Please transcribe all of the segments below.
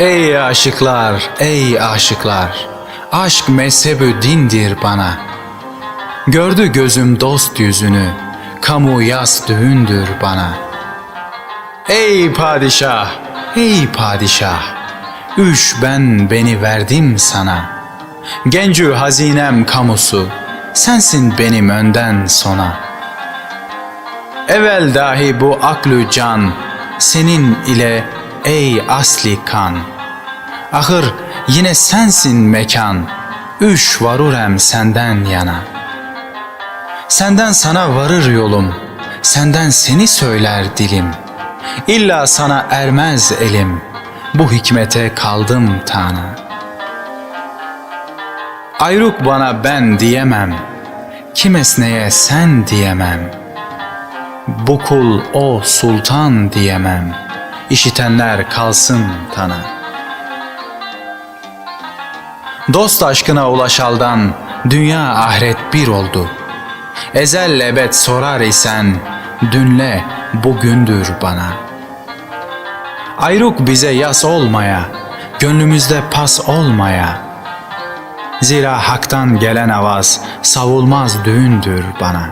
Ey aşıklar, ey aşıklar, aşk mezhebü dindir bana. Gördü gözüm dost yüzünü, kamu yas düğündür bana. Ey padişah, ey padişah, üç ben beni verdim sana. Gencü hazinem kamusu, sensin benim önden sona. Evvel dahi bu aklü can, senin ile ey asli kan. Ahır yine sensin mekan, üç varurem senden yana. Senden sana varır yolum, senden seni söyler dilim. İlla sana ermez elim, bu hikmete kaldım Tanrı. Ayruk bana ben diyemem, kim esneye sen diyemem. Bu kul o sultan diyemem, işitenler kalsın Tanrı. Dost aşkına ulaşaldan dünya ahiret bir oldu. Ezel ebed sorar isen dünle bugündür bana. Ayruk bize yas olmaya, gönlümüzde pas olmaya. Zira haktan gelen avaz savulmaz düğündür bana.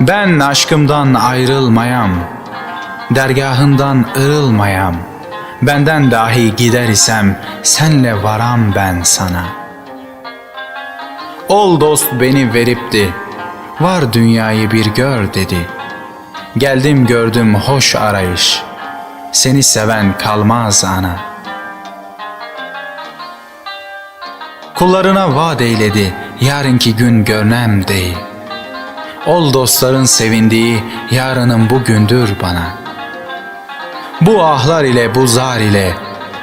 Ben aşkımdan ayrılmayam, dergahından ırılmayam. Benden dahi gider isem senle varam ben sana. Ol dost beni veripti, var dünyayı bir gör dedi. Geldim gördüm hoş arayış, seni seven kalmaz ana. Kullarına vaat eyledi, yarınki gün görnem dey. Ol dostların sevindiği, yarının bugündür bana. Bu ahlar ile bu zar ile,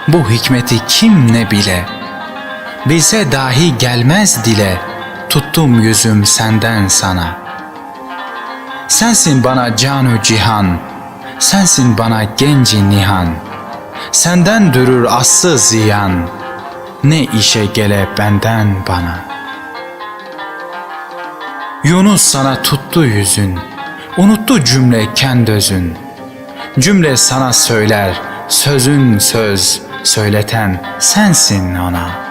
bu hikmeti kim ne bile. Bilse dahi gelmez dile, tuttum yüzüm senden sana. Sensin bana canu cihan, sensin bana genci nihan. Senden dürür aslı ziyan, ne işe gele benden bana. Yunus sana tuttu yüzün, unuttu cümle kendözün. Cümle sana söyler, sözün söz, söyleten sensin ona.''